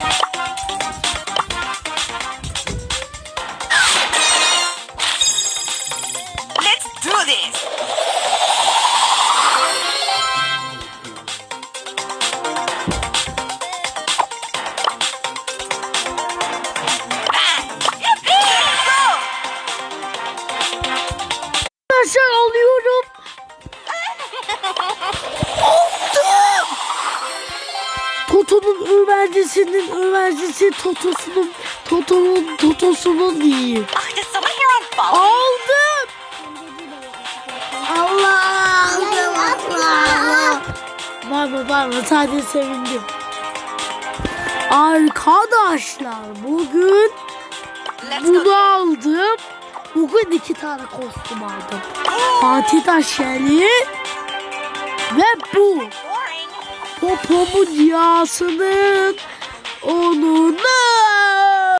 Let's do this. Toto'nun öğrencisinin öğrencisi Toto'sunun Toto'nun Toto'sunun phone? Aldım. Allah aldım Allah. Var mı var mı sadece sevindim. Arkadaşlar bugün bunu aldım. Bugün iki tane kostüm aldım. Fatih Taşyeli ve bu. Popomun yağsının onunla